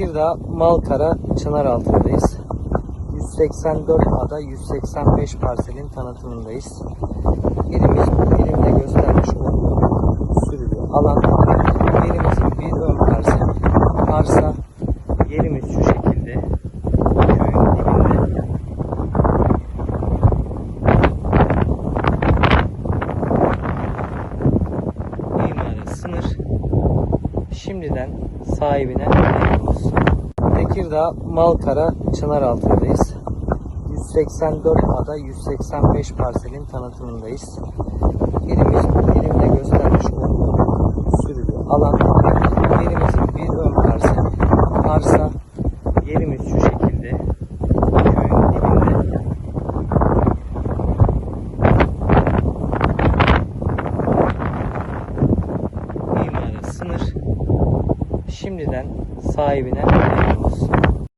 Tekirdağ Malkara Çınaraltı'ndayız. 184 ada 185 parselin tanıtımındayız. Elimiz, elimde göstermiş olduğum sürülü alan yerimizin bir ön parsel. Arsa yerimiz şu şekilde. Köyün dibinde. Mimari sınır. Şimdiden sahibine hayırlı olsun. Tekirdağ Malkara Çınaraltı'ndayız. 184 ada 185 parselin tanıtımındayız. Elimiz, elimde göstermiş olduğum sürülü alan yerimizin bir ön parsel. Arsa Şimdiden sahibine olsun.